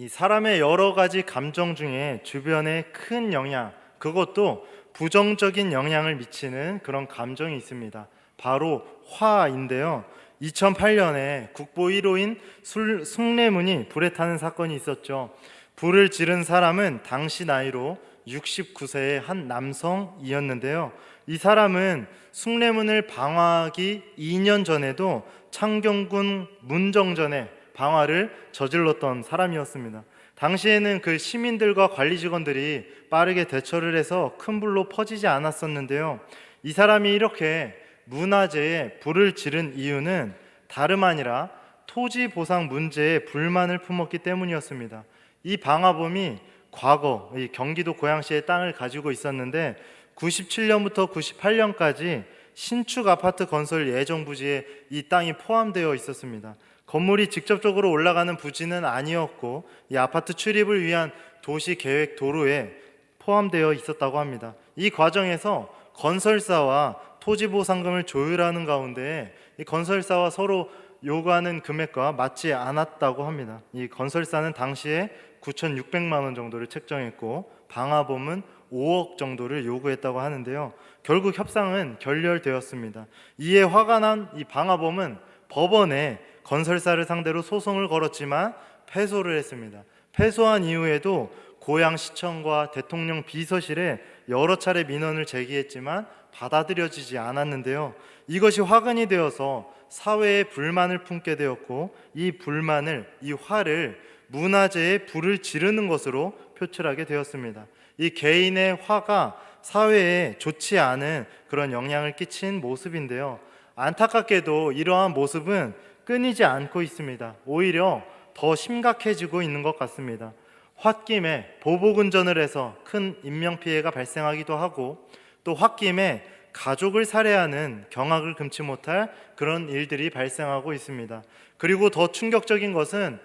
이 사람의 여러 가지 감정 중에 주변에 큰 영향, 그것도 부정적인 영향을 미치는 그런 감정이 있습니다. 바로 화인데요. 2008년에 국보 1호인 술- 숭례문이 불에 타는 사건이 있었죠. 불을 지른 사람은 당시 나이로 69세의 한 남성이었는데요. 이 사람은 숭례문을 방화하기 2년 전에도 창경군 문정전에 방화를 저질렀던 사람이었습니다. 당시에는 그 시민들과 관리 직원들이 빠르게 대처를 해서 큰 불로 퍼지지 않았었는데요. 이 사람이 이렇게 문화재에 불을 지른 이유는 다름 아니라 토지 보상 문제에 불만을 품었기 때문이었습니다. 이 방화범이 과거 이 경기도 고양시의 땅을 가지고 있었는데 97년부터 98년까지 신축 아파트 건설 예정 부지에 이 땅이 포함되어 있었습니다. 건물이 직접적으로 올라가는 부지는 아니었고 이 아파트 출입을 위한 도시 계획 도로에 포함되어 있었다고 합니다. 이 과정에서 건설사와 토지 보상금을 조율하는 가운데 이 건설사와 서로 요구하는 금액과 맞지 않았다고 합니다. 이 건설사는 당시에 9,600만 원 정도를 책정했고 방화범은 5억 정도를 요구했다고 하는데요. 결국 협상은 결렬되었습니다. 이에 화가 난 이 방화범은 법원에 건설사를 상대로 소송을 걸었지만 패소를 했습니다. 패소한 이후에도 고양 시청과 대통령 비서실에 여러 차례 민원을 제기했지만 받아들여지지 않았는데요. 이것이 화근이 되어서 사회에 불만을 품게 되었고 이 불만을 이 화를 문화재에 불을 지르는 것으로 표출하게 되었습니다. 이 개인의 화가 사회에 좋지 않은 그런 영향을 끼친 모습인데요. 안타깝게도 이러한 모습은 끊이지 않고 있습니다. 오히려 더 심각해지고 있는 것 같습니다. 홧김에 보복운전을 해서 큰 인명피해가 발생하기도 하고 또 홧김에 가족을 살해하는 경악을 금치 못할 그런 일들이 발생하고 있습니다. 그리고 더 충격적인 것은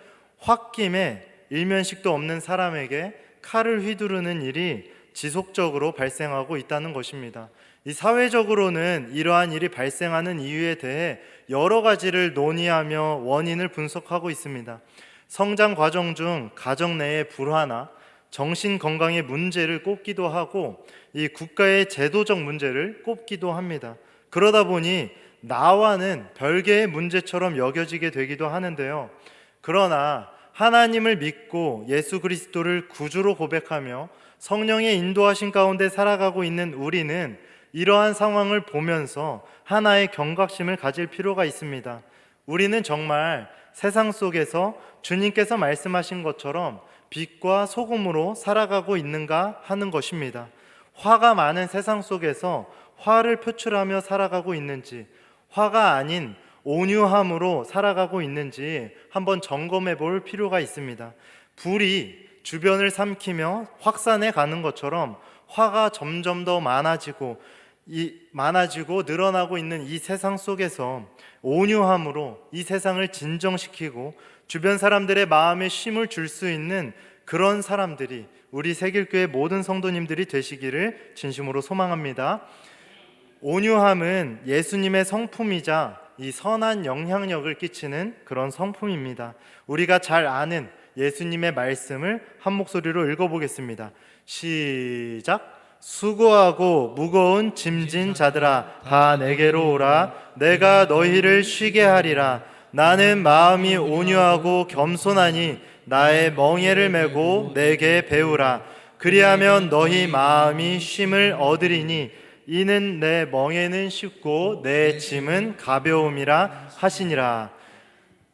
홧김에 일면식도 없는 사람에게 칼을 휘두르는 일이 지속적으로 발생하고 있다는 것입니다. 이 사회적으로는 이러한 일이 발생하는 이유에 대해 여러 가지를 논의하며 원인을 분석하고 있습니다. 성장 과정 중 가정 내의 불화나 정신 건강의 문제를 꼽기도 하고 이 국가의 제도적 문제를 꼽기도 합니다. 그러다 보니 나와는 별개의 문제처럼 여겨지게 되기도 하는데요. 그러나 하나님을 믿고 예수 그리스도를 구주로 고백하며 성령의 인도하신 가운데 살아가고 있는 우리는 이러한 상황을 보면서 하나의 경각심을 가질 필요가 있습니다. 우리는 정말 세상 속에서 주님께서 말씀하신 것처럼 빛과 소금으로 살아가고 있는가 하는 것입니다. 화가 많은 세상 속에서 화를 표출하며 살아가고 있는지, 화가 아닌 온유함으로 살아가고 있는지 한번 점검해 볼 필요가 있습니다. 불이 주변을 삼키며 확산해 가는 것처럼 화가 점점 더 많아지고 이 많아지고 늘어나고 있는 이 세상 속에서 온유함으로 이 세상을 진정시키고 주변 사람들의 마음에 쉼을 줄 수 있는 그런 사람들이 우리 세길교회 모든 성도님들이 되시기를 진심으로 소망합니다. 온유함은 예수님의 성품이자 이 선한 영향력을 끼치는 그런 성품입니다. 우리가 잘 아는 예수님의 말씀을 한 목소리로 읽어보겠습니다. 시작. 수고하고 무거운 짐진 자들아 다 내게로 오라. 내가 너희를 쉬게 하리라. 나는 마음이 온유하고 겸손하니 나의 멍에를 메고 내게 배우라. 그리하면 너희 마음이 쉼을 얻으리니 이는 내 멍에는 쉽고 내 짐은 가벼움이라 하시니라.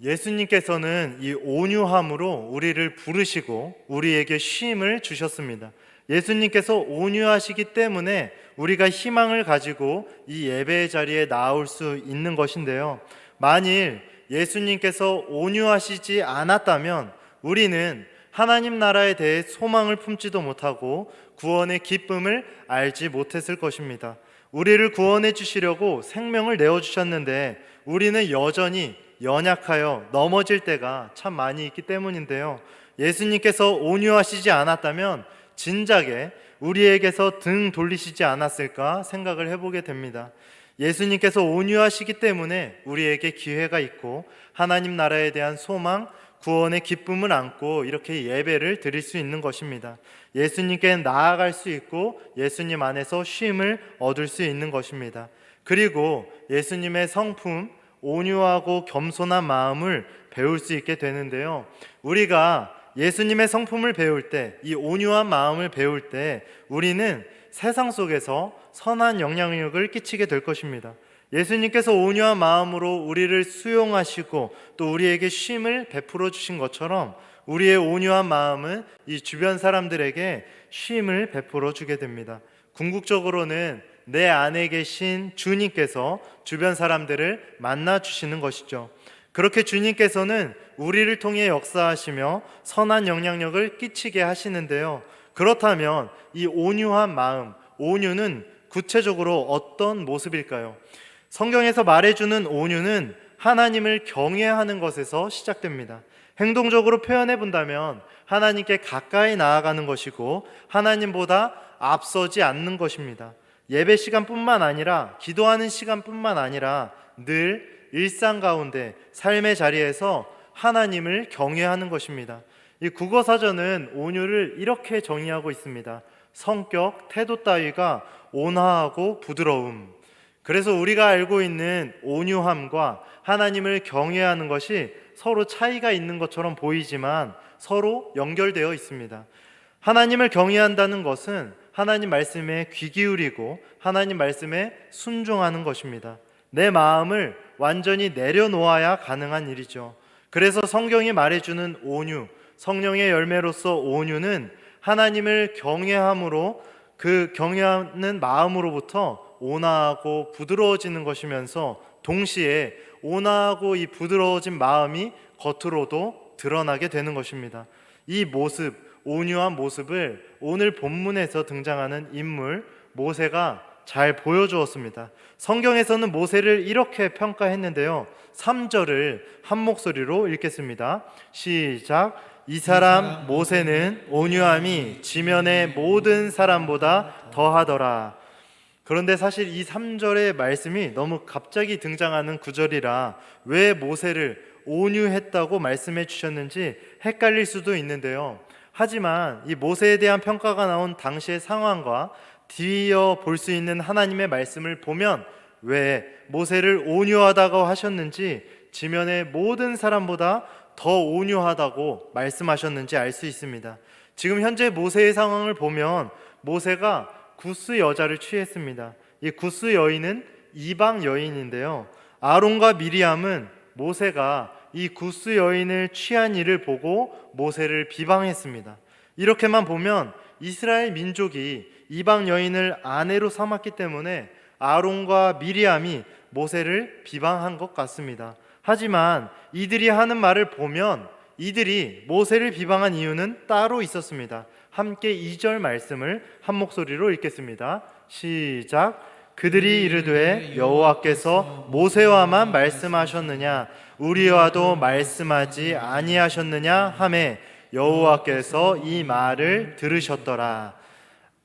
예수님께서는 이 온유함으로 우리를 부르시고 우리에게 쉼을 주셨습니다. 예수님께서 온유하시기 때문에 우리가 희망을 가지고 이 예배의 자리에 나올 수 있는 것인데요. 만일 예수님께서 온유하시지 않았다면 우리는 하나님 나라에 대해 소망을 품지도 못하고 구원의 기쁨을 알지 못했을 것입니다. 우리를 구원해 주시려고 생명을 내어 주셨는데 우리는 여전히 연약하여 넘어질 때가 참 많이 있기 때문인데요. 예수님께서 온유하시지 않았다면 진작에 우리에게서 등 돌리시지 않았을까 생각을 해보게 됩니다. 예수님께서 온유하시기 때문에 우리에게 기회가 있고 하나님 나라에 대한 소망, 구원의 기쁨을 안고 이렇게 예배를 드릴 수 있는 것입니다. 예수님께 나아갈 수 있고 예수님 안에서 쉼을 얻을 수 있는 것입니다. 그리고 예수님의 성품, 온유하고 겸손한 마음을 배울 수 있게 되는데요. 우리가 예수님의 성품을 배울 때, 이 온유한 마음을 배울 때, 우리는 세상 속에서 선한 영향력을 끼치게 될 것입니다. 예수님께서 온유한 마음으로 우리를 수용하시고 또 우리에게 쉼을 베풀어 주신 것처럼 우리의 온유한 마음은 이 주변 사람들에게 쉼을 베풀어 주게 됩니다. 궁극적으로는 내 안에 계신 주님께서 주변 사람들을 만나 주시는 것이죠. 그렇게 주님께서는 우리를 통해 역사하시며 선한 영향력을 끼치게 하시는데요. 그렇다면 이 온유한 마음, 온유는 구체적으로 어떤 모습일까요? 성경에서 말해주는 온유는 하나님을 경외하는 것에서 시작됩니다. 행동적으로 표현해 본다면 하나님께 가까이 나아가는 것이고 하나님보다 앞서지 않는 것입니다. 예배 시간뿐만 아니라 기도하는 시간뿐만 아니라 늘 일상 가운데 삶의 자리에서 하나님을 경외하는 것입니다. 이 국어 사전은 온유를 이렇게 정의하고 있습니다. 성격, 태도 따위가 온화하고 부드러움. 그래서 우리가 알고 있는 온유함과 하나님을 경외하는 것이 서로 차이가 있는 것처럼 보이지만 서로 연결되어 있습니다. 하나님을 경외한다는 것은 하나님 말씀에 귀 기울이고 하나님 말씀에 순종하는 것입니다. 내 마음을 완전히 내려놓아야 가능한 일이죠. 그래서 성경이 말해주는 온유, 성령의 열매로서 온유는 하나님을 경외함으로 그 경외하는 마음으로부터 온화하고 부드러워지는 것이면서 동시에 온화하고 이 부드러워진 마음이 겉으로도 드러나게 되는 것입니다. 이 모습, 온유한 모습을 오늘 본문에서 등장하는 인물 모세가 잘 보여주었습니다. 성경에서는 모세를 이렇게 평가했는데요. 3절을 한 목소리로 읽겠습니다. 시작. 이 사람 모세는 온유함이 지면의 모든 사람보다 더하더라. 그런데 사실 이 3절의 말씀이 너무 갑자기 등장하는 구절이라 왜 모세를 온유했다고 말씀해 주셨는지 헷갈릴 수도 있는데요. 하지만 이 모세에 대한 평가가 나온 당시의 상황과 뒤이어 볼 수 있는 하나님의 말씀을 보면 왜 모세를 온유하다고 하셨는지 지면의 모든 사람보다 더 온유하다고 말씀하셨는지 알 수 있습니다. 지금 현재 모세의 상황을 보면 모세가 구스 여자를 취했습니다. 이 구스 여인은 이방 여인인데요. 아론과 미리암은 모세가 이 구스 여인을 취한 일을 보고 모세를 비방했습니다. 이렇게만 보면 이스라엘 민족이 이방 여인을 아내로 삼았기 때문에 아론과 미리암이 모세를 비방한 것 같습니다. 하지만 이들이 하는 말을 보면 이들이 모세를 비방한 이유는 따로 있었습니다. 함께 2절 말씀을 한 목소리로 읽겠습니다. 시작. 그들이 이르되 여호와께서 모세와만 말씀하셨느냐 우리와도 말씀하지 아니하셨느냐 하매 여호와께서 이 말을 들으셨더라.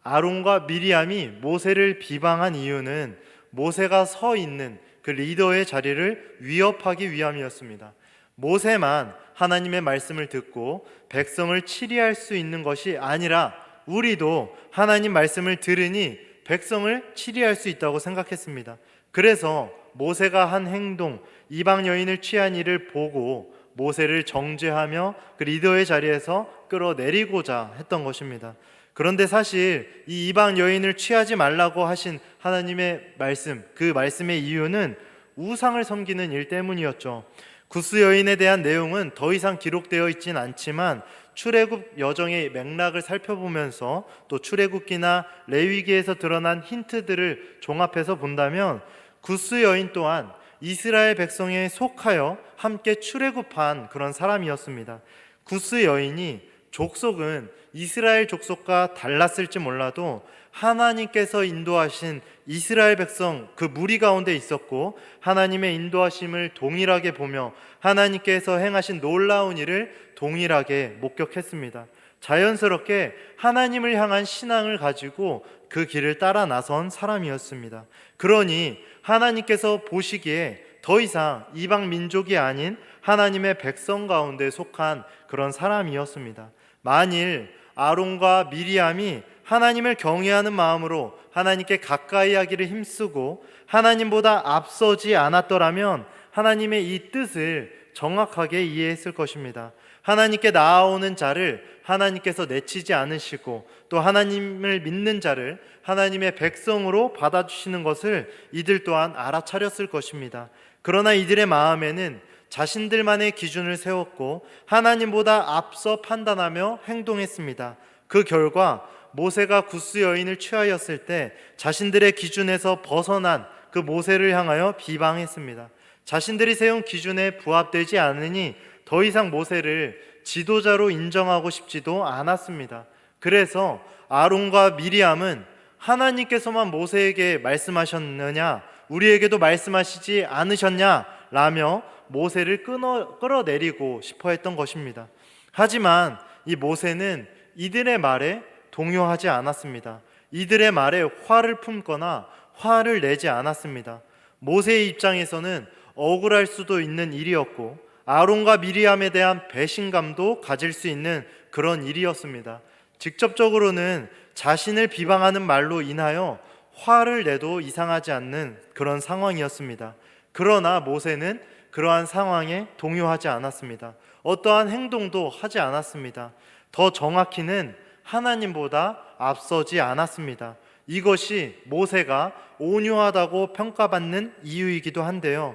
아론과 미리암이 모세를 비방한 이유는 모세가 서 있는 그 리더의 자리를 위협하기 위함이었습니다. 모세만 하나님의 말씀을 듣고 백성을 치리할 수 있는 것이 아니라 우리도 하나님 말씀을 들으니 백성을 치리할 수 있다고 생각했습니다. 그래서 모세가 한 행동, 이방 여인을 취한 일을 보고 모세를 정죄하며 그 리더의 자리에서 끌어내리고자 했던 것입니다. 그런데 사실 이 이방 여인을 취하지 말라고 하신 하나님의 말씀, 그 말씀의 이유는 우상을 섬기는 일 때문이었죠. 구스 여인에 대한 내용은 더 이상 기록되어 있진 않지만 출애굽 여정의 맥락을 살펴보면서 또 출애굽기나 레위기에서 드러난 힌트들을 종합해서 본다면 구스 여인 또한 이스라엘 백성에 속하여 함께 출애굽한 그런 사람이었습니다. 구스 여인이 족속은 이스라엘 족속과 달랐을지 몰라도 하나님께서 인도하신 이스라엘 백성 그 무리 가운데 있었고 하나님의 인도하심을 동일하게 보며 하나님께서 행하신 놀라운 일을 동일하게 목격했습니다. 자연스럽게 하나님을 향한 신앙을 가지고 그 길을 따라 나선 사람이었습니다. 그러니 하나님께서 보시기에 더 이상 이방 민족이 아닌 하나님의 백성 가운데 속한 그런 사람이었습니다. 만일 아론과 미리암이 하나님을 경외하는 마음으로 하나님께 가까이 하기를 힘쓰고 하나님보다 앞서지 않았더라면 하나님의 이 뜻을 정확하게 이해했을 것입니다. 하나님께 나아오는 자를 하나님께서 내치지 않으시고 또 하나님을 믿는 자를 하나님의 백성으로 받아주시는 것을 이들 또한 알아차렸을 것입니다. 그러나 이들의 마음에는 자신들만의 기준을 세웠고 하나님보다 앞서 판단하며 행동했습니다. 그 결과 모세가 구스 여인을 취하였을 때 자신들의 기준에서 벗어난 그 모세를 향하여 비방했습니다. 자신들이 세운 기준에 부합되지 않으니 더 이상 모세를 지도자로 인정하고 싶지도 않았습니다. 그래서 아론과 미리암은 하나님께서만 모세에게 말씀하셨느냐, 우리에게도 말씀하시지 않으셨냐, 라며 모세를 끊어, 끌어내리고 싶어 했던 것입니다. 하지만 이 모세는 이들의 말에 동요하지 않았습니다. 이들의 말에 화를 품거나 화를 내지 않았습니다. 모세의 입장에서는 억울할 수도 있는 일이었고 아론과 미리암에 대한 배신감도 가질 수 있는 그런 일이었습니다. 직접적으로는 자신을 비방하는 말로 인하여 화를 내도 이상하지 않는 그런 상황이었습니다. 그러나 모세는 그러한 상황에 동요하지 않았습니다. 어떠한 행동도 하지 않았습니다. 더 정확히는 하나님보다 앞서지 않았습니다. 이것이 모세가 온유하다고 평가받는 이유이기도 한데요.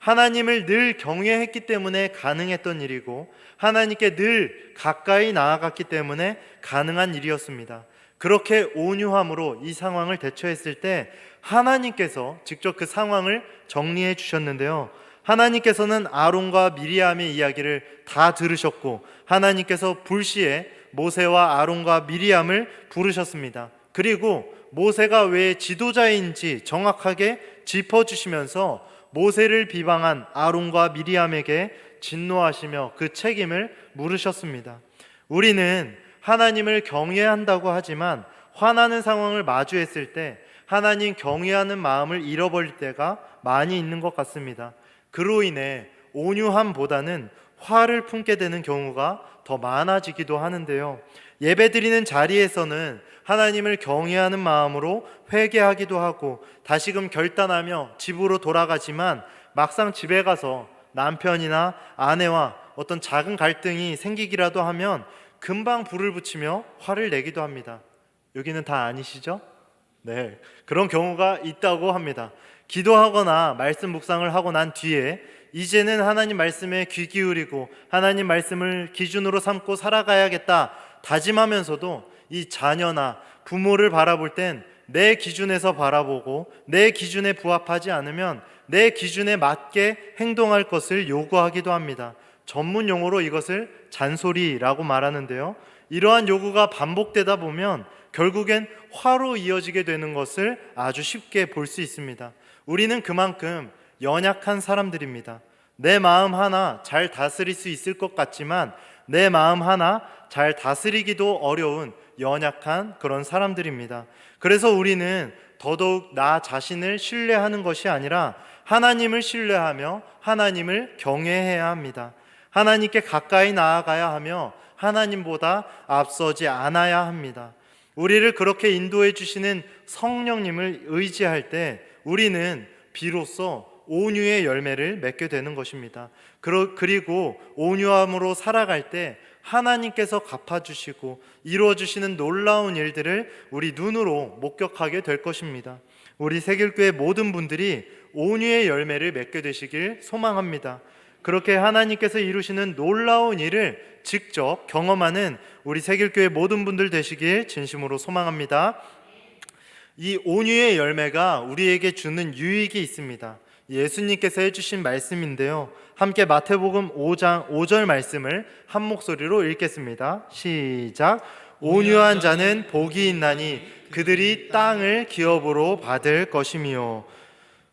하나님을 늘 경외했기 때문에 가능했던 일이고 하나님께 늘 가까이 나아갔기 때문에 가능한 일이었습니다. 그렇게 온유함으로 이 상황을 대처했을 때 하나님께서 직접 그 상황을 정리해 주셨는데요. 하나님께서는 아론과 미리암의 이야기를 다 들으셨고 하나님께서 불시에 모세와 아론과 미리암을 부르셨습니다. 그리고 모세가 왜 지도자인지 정확하게 짚어 주시면서 모세를 비방한 아론과 미리암에게 진노하시며 그 책임을 물으셨습니다. 우리는 하나님을 경외한다고 하지만 화나는 상황을 마주했을 때 하나님 경외하는 마음을 잃어버릴 때가 많이 있는 것 같습니다. 그로 인해 온유함보다는 화를 품게 되는 경우가 더 많아지기도 하는데요. 예배 드리는 자리에서는 하나님을 경외하는 마음으로 회개하기도 하고 다시금 결단하며 집으로 돌아가지만 막상 집에 가서 남편이나 아내와 어떤 작은 갈등이 생기기라도 하면 금방 불을 붙이며 화를 내기도 합니다. 여기는 다 아니시죠? 네. 그런 경우가 있다고 합니다. 기도하거나 말씀 묵상을 하고 난 뒤에 이제는 하나님 말씀에 귀 기울이고 하나님 말씀을 기준으로 삼고 살아가야겠다 다짐하면서도 이 자녀나 부모를 바라볼 땐 내 기준에서 바라보고 내 기준에 부합하지 않으면 내 기준에 맞게 행동할 것을 요구하기도 합니다. 전문 용어로 이것을 잔소리라고 말하는데요. 이러한 요구가 반복되다 보면 결국엔 화로 이어지게 되는 것을 아주 쉽게 볼 수 있습니다. 우리는 그만큼 연약한 사람들입니다. 내 마음 하나 잘 다스릴 수 있을 것 같지만 내 마음 하나 잘 다스리기도 어려운 연약한 그런 사람들입니다. 그래서 우리는 더더욱 나 자신을 신뢰하는 것이 아니라 하나님을 신뢰하며 하나님을 경외해야 합니다. 하나님께 가까이 나아가야 하며 하나님보다 앞서지 않아야 합니다. 우리를 그렇게 인도해 주시는 성령님을 의지할 때 우리는 비로소 온유의 열매를 맺게 되는 것입니다. 그리고 온유함으로 살아갈 때 하나님께서 갚아주시고 이루어주시는 놀라운 일들을 우리 눈으로 목격하게 될 것입니다. 우리 세길교회 모든 분들이 온유의 열매를 맺게 되시길 소망합니다. 그렇게 하나님께서 이루시는 놀라운 일을 직접 경험하는 우리 세길교회 모든 분들 되시길 진심으로 소망합니다. 이 온유의 열매가 우리에게 주는 유익이 있습니다. 예수님께서 해주신 말씀인데요. 함께 마태복음 5장 5절 말씀을 한 목소리로 읽겠습니다. 시작. 온유한 자는 복이 있나니 그들이 땅을 기업으로 받을 것이미요.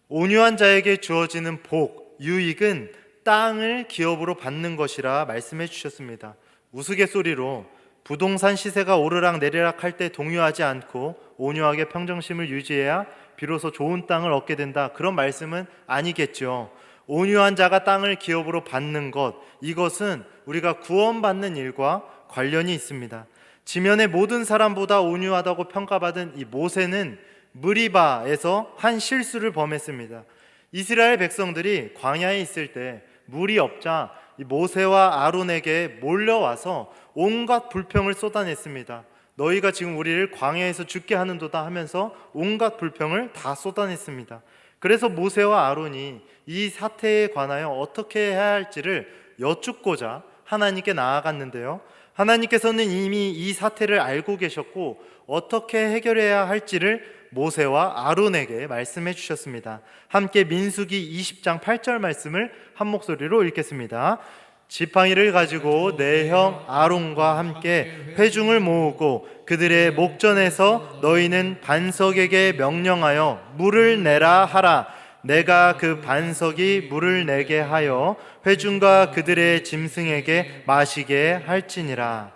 온유한 자에게 주어지는 복, 유익은 땅을 기업으로 받는 것이라 말씀해 주셨습니다. 우스갯소리로 부동산 시세가 오르락 내리락 할 때 동요하지 않고 온유하게 평정심을 유지해야 비로소 좋은 땅을 얻게 된다. 그런 말씀은 아니겠죠. 온유한 자가 땅을 기업으로 받는 것 이것은 우리가 구원받는 일과 관련이 있습니다. 지면의 모든 사람보다 온유하다고 평가받은 이 모세는 무리바에서 한 실수를 범했습니다. 이스라엘 백성들이 광야에 있을 때 물이 없자 이 모세와 아론에게 몰려와서 온갖 불평을 쏟아냈습니다. 너희가 지금 우리를 광야에서 죽게 하는도다 하면서 온갖 불평을 다 쏟아냈습니다. 그래서 모세와 아론이 이 사태에 관하여 어떻게 해야 할지를 여쭙고자 하나님께 나아갔는데요. 하나님께서는 이미 이 사태를 알고 계셨고 어떻게 해결해야 할지를 모세와 아론에게 말씀해 주셨습니다. 함께 민수기 20장 8절 말씀을 한 목소리로 읽겠습니다. 지팡이를 가지고 내 형 아론과 함께 회중을 모으고 그들의 목전에서 너희는 반석에게 명령하여 물을 내라 하라. 내가 그 반석이 물을 내게 하여 회중과 그들의 짐승에게 마시게 할지니라.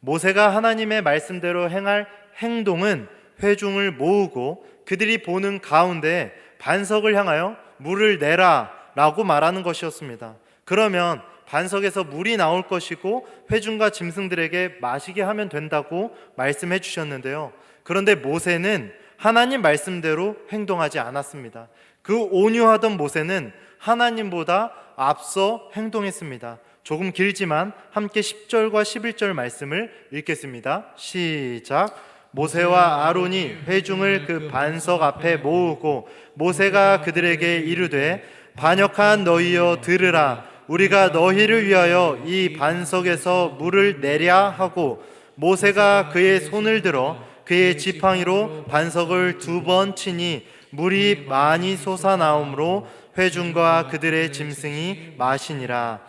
모세가 하나님의 말씀대로 행할 행동은 회중을 모으고 그들이 보는 가운데 반석을 향하여 물을 내라라고 말하는 것이었습니다. 그러면 반석에서 물이 나올 것이고 회중과 짐승들에게 마시게 하면 된다고 말씀해 주셨는데요. 그런데 모세는 하나님 말씀대로 행동하지 않았습니다. 그 온유하던 모세는 하나님보다 앞서 행동했습니다. 조금 길지만 함께 10절과 11절 말씀을 읽겠습니다. 시작. 모세와 아론이 회중을 그 반석 앞에 모으고 모세가 그들에게 이르되 반역한 너희여 들으라. 우리가 너희를 위하여 이 반석에서 물을 내랴 하고 모세가 그의 손을 들어 그의 지팡이로 반석을 두 번 치니 물이 많이 솟아나오므로 회중과 그들의 짐승이 마시니라.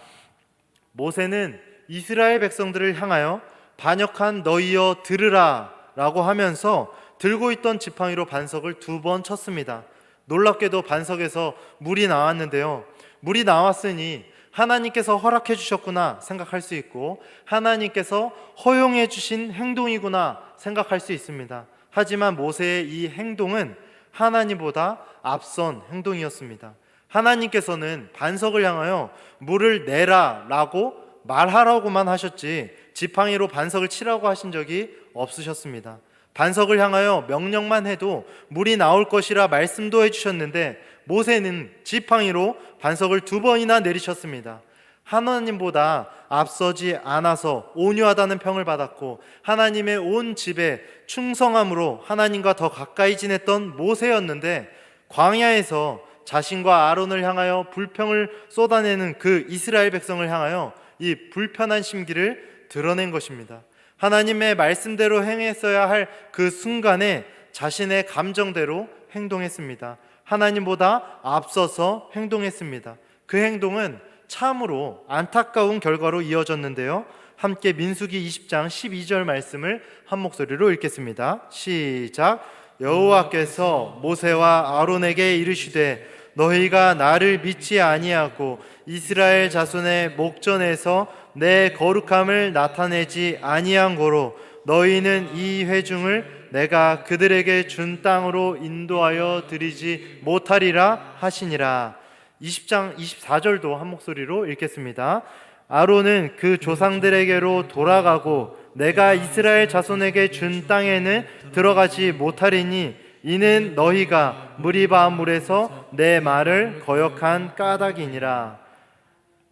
모세는 이스라엘 백성들을 향하여 반역한 너희여 들으라 라고 하면서 들고 있던 지팡이로 반석을 두 번 쳤습니다. 놀랍게도 반석에서 물이 나왔는데요. 물이 나왔으니 하나님께서 허락해 주셨구나 생각할 수 있고 하나님께서 허용해 주신 행동이구나 생각할 수 있습니다. 하지만 모세의 이 행동은 하나님보다 앞선 행동이었습니다. 하나님께서는 반석을 향하여 물을 내라라고 말하라고만 하셨지 지팡이로 반석을 치라고 하신 적이 없으셨습니다. 반석을 향하여 명령만 해도 물이 나올 것이라 말씀도 해주셨는데 모세는 지팡이로 반석을 두 번이나 내리셨습니다. 하나님보다 앞서지 않아서 온유하다는 평을 받았고 하나님의 온 집에 충성함으로 하나님과 더 가까이 지냈던 모세였는데 광야에서 자신과 아론을 향하여 불평을 쏟아내는 그 이스라엘 백성을 향하여 이 불편한 심기를 드러낸 것입니다. 하나님의 말씀대로 행했어야 할 그 순간에 자신의 감정대로 행동했습니다. 하나님보다 앞서서 행동했습니다. 그 행동은 참으로 안타까운 결과로 이어졌는데요. 함께 민수기 20장 12절 말씀을 한 목소리로 읽겠습니다. 시작. 여호와께서 모세와 아론에게 이르시되 너희가 나를 믿지 아니하고 이스라엘 자손의 목전에서 내 거룩함을 나타내지 아니한 고로 너희는 이 회중을 내가 그들에게 준 땅으로 인도하여 드리지 못하리라 하시니라. 20장 24절도 한 목소리로 읽겠습니다. 아론은 그 조상들에게로 돌아가고 내가 이스라엘 자손에게 준 땅에는 들어가지 못하리니 이는 너희가 무리바 물에서 내 말을 거역한 까닭이니라.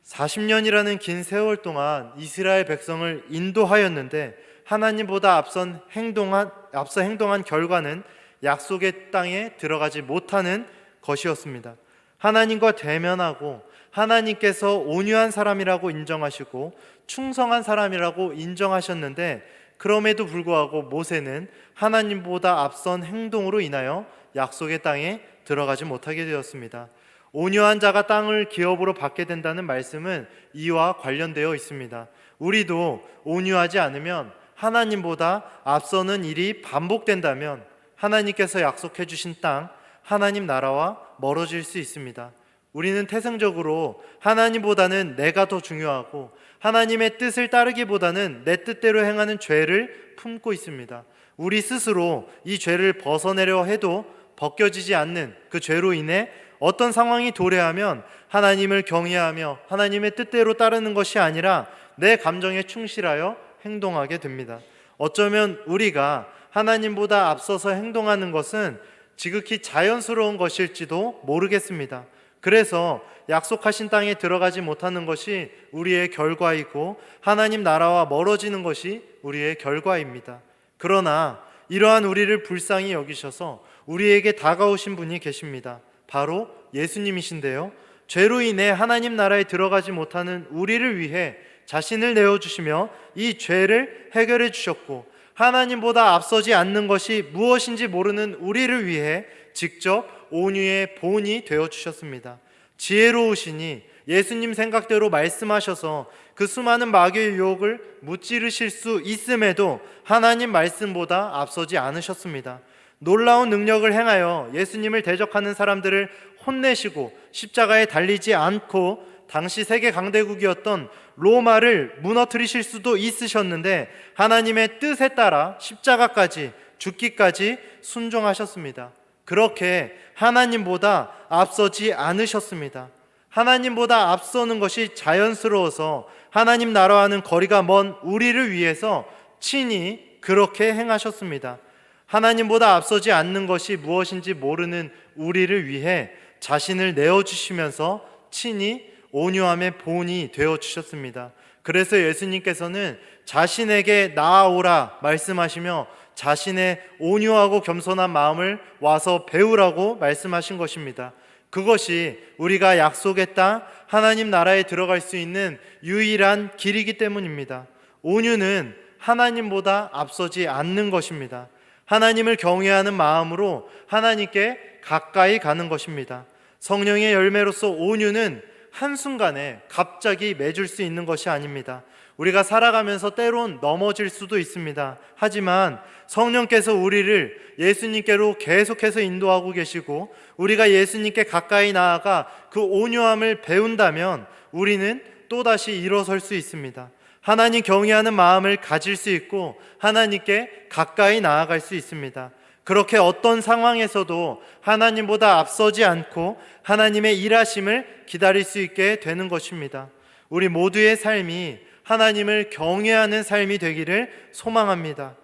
40년이라는 긴 세월 동안 이스라엘 백성을 인도하였는데 하나님보다 앞선 행동한 앞서 행동한 결과는 약속의 땅에 들어가지 못하는 것이었습니다. 하나님과 대면하고 하나님께서 온유한 사람이라고 인정하시고 충성한 사람이라고 인정하셨는데 그럼에도 불구하고 모세는 하나님보다 앞선 행동으로 인하여 약속의 땅에 들어가지 못하게 되었습니다. 온유한 자가 땅을 기업으로 받게 된다는 말씀은 이와 관련되어 있습니다. 우리도 온유하지 않으면 하나님보다 앞서는 일이 반복된다면 하나님께서 약속해 주신 땅, 하나님 나라와 멀어질 수 있습니다. 우리는 태생적으로 하나님보다는 내가 더 중요하고 하나님의 뜻을 따르기보다는 내 뜻대로 행하는 죄를 품고 있습니다. 우리 스스로 이 죄를 벗어내려 해도 벗겨지지 않는 그 죄로 인해 어떤 상황이 도래하면 하나님을 경외하며 하나님의 뜻대로 따르는 것이 아니라 내 감정에 충실하여 행동하게 됩니다. 어쩌면 우리가 하나님보다 앞서서 행동하는 것은 지극히 자연스러운 것일지도 모르겠습니다. 그래서 약속하신 땅에 들어가지 못하는 것이 우리의 결과이고 하나님 나라와 멀어지는 것이 우리의 결과입니다. 그러나 이러한 우리를 불쌍히 여기셔서 우리에게 다가오신 분이 계십니다. 바로 예수님이신데요. 죄로 인해 하나님 나라에 들어가지 못하는 우리를 위해 자신을 내어주시며 이 죄를 해결해 주셨고 하나님보다 앞서지 않는 것이 무엇인지 모르는 우리를 위해 직접 온유의 본이 되어 주셨습니다. 지혜로우시니 예수님 생각대로 말씀하셔서 그 수많은 마귀의 유혹을 무찌르실 수 있음에도 하나님 말씀보다 앞서지 않으셨습니다. 놀라운 능력을 행하여 예수님을 대적하는 사람들을 혼내시고 십자가에 달리지 않고 당시 세계 강대국이었던 로마를 무너뜨리실 수도 있으셨는데 하나님의 뜻에 따라 십자가까지 죽기까지 순종하셨습니다. 그렇게 하나님보다 앞서지 않으셨습니다. 하나님보다 앞서는 것이 자연스러워서 하나님 나라와는 거리가 먼 우리를 위해서 친히 그렇게 행하셨습니다. 하나님보다 앞서지 않는 것이 무엇인지 모르는 우리를 위해 자신을 내어주시면서 친히 온유함의 본이 되어 주셨습니다. 그래서 예수님께서는 자신에게 나아오라 말씀하시며 자신의 온유하고 겸손한 마음을 와서 배우라고 말씀하신 것입니다. 그것이 우리가 약속의 땅 하나님 나라에 들어갈 수 있는 유일한 길이기 때문입니다. 온유는 하나님보다 앞서지 않는 것입니다. 하나님을 경외하는 마음으로 하나님께 가까이 가는 것입니다. 성령의 열매로서 온유는 한순간에 갑자기 맺을 수 있는 것이 아닙니다. 우리가 살아가면서 때론 넘어질 수도 있습니다. 하지만 성령께서 우리를 예수님께로 계속해서 인도하고 계시고 우리가 예수님께 가까이 나아가 그 온유함을 배운다면 우리는 또다시 일어설 수 있습니다. 하나님 경외하는 마음을 가질 수 있고 하나님께 가까이 나아갈 수 있습니다. 그렇게 어떤 상황에서도 하나님보다 앞서지 않고 하나님의 일하심을 기다릴 수 있게 되는 것입니다. 우리 모두의 삶이 하나님을 경외하는 삶이 되기를 소망합니다.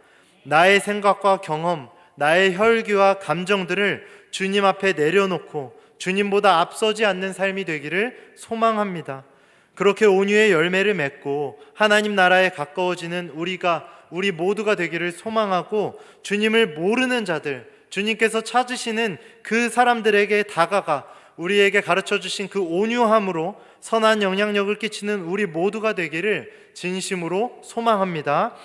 나의 생각과 경험, 나의 혈기와 감정들을 주님 앞에 내려놓고 주님보다 앞서지 않는 삶이 되기를 소망합니다. 그렇게 온유의 열매를 맺고 하나님 나라에 가까워지는 우리가 우리 모두가 되기를 소망하고 주님을 모르는 자들, 주님께서 찾으시는 그 사람들에게 다가가 우리에게 가르쳐 주신 그 온유함으로 선한 영향력을 끼치는 우리 모두가 되기를 진심으로 소망합니다.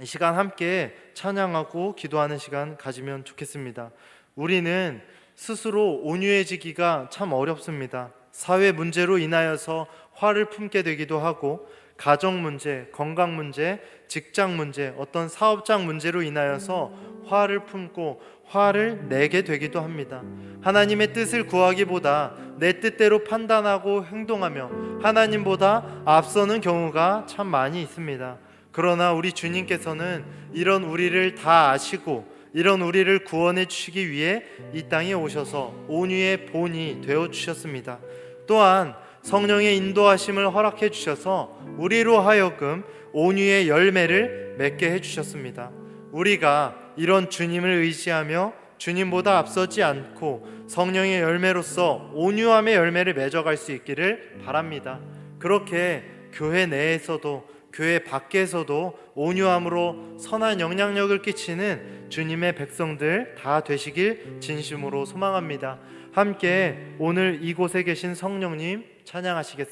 이 시간 함께 찬양하고 기도하는 시간 가지면 좋겠습니다. 우리는 스스로 온유해지기가 참 어렵습니다. 사회 문제로 인하여서 화를 품게 되기도 하고 가정 문제, 건강 문제, 직장 문제, 어떤 사업장 문제로 인하여서 화를 품고 화를 내게 되기도 합니다. 하나님의 뜻을 구하기보다 내 뜻대로 판단하고 행동하며 하나님보다 앞서는 경우가 참 많이 있습니다. 그러나 우리 주님께서는 이런 우리를 다 아시고 이런 우리를 구원해 주시기 위해 이 땅에 오셔서 온유의 본이 되어 주셨습니다. 또한 성령의 인도하심을 허락해 주셔서 우리로 하여금 온유의 열매를 맺게 해 주셨습니다. 우리가 이런 주님을 의지하며 주님보다 앞서지 않고 성령의 열매로서 온유함의 열매를 맺어갈 수 있기를 바랍니다. 그렇게 교회 내에서도 교회 밖에서도 온유함으로 선한 영향력을 끼치는 주님의 백성들 다 되시길 진심으로 소망합니다. 함께 오늘 이곳에 계신 성령님 찬양하시겠습니다.